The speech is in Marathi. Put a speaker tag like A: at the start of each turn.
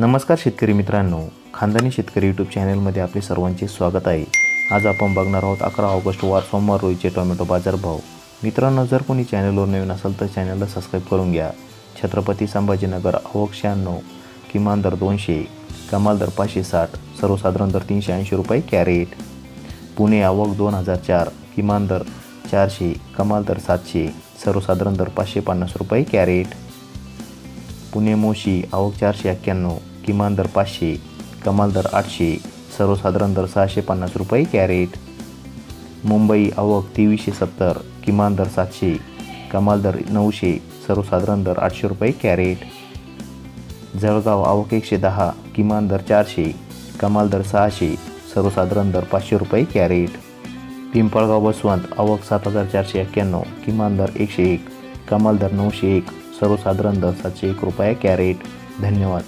A: नमस्कार शेतकरी मित्रांनो. खानदानी शेतकरी यूट्यूब चॅनलमध्ये आपले सर्वांचे स्वागत आहे. आज आपण बघणार आहोत अकरा ऑगस्ट वार सोमवार रोजीचे टोमॅटो बाजारभाव. मित्रांनो जर कोणी चॅनलवर नवीन असेल तर चॅनलला सबस्क्राईब करून घ्या. छत्रपती संभाजीनगर आवक शहाण्णव किमान दर दोनशे कमाल दर पाचशे साठ सर्वसाधारण दर तीनशे ऐंशी रुपये कॅरेट. पुणे आवक दोन हजार चार किमान दर चारशे कमाल दर सातशे सर्वसाधारण दर पाचशे पन्नास रुपये कॅरेट. पुणे मोशी आवक चारशे एक्क्याण्णव किमान दर पाचशे कमाल दर आठशे सर्वसाधारण दर सहाशे पन्नास रुपये कॅरेट. मुंबई आवक तेवीसशे सत्तर किमान दर सातशे कमाल दर नऊशे सर्वसाधारण दर आठशे रुपये कॅरेट. जळगाव आवक एकशे दहा किमान दर चारशे कमाल दर सहाशे सर्वसाधारण दर पाचशे रुपये कॅरेट. पिंपळगाव बसवंत आवक सात हजार चारशे एक्क्याण्णव किमान दर एकशे एक कमाल दर नऊशे एक सर्वसाधारण दसाचे एक रुपया कॅरेट. धन्यवाद.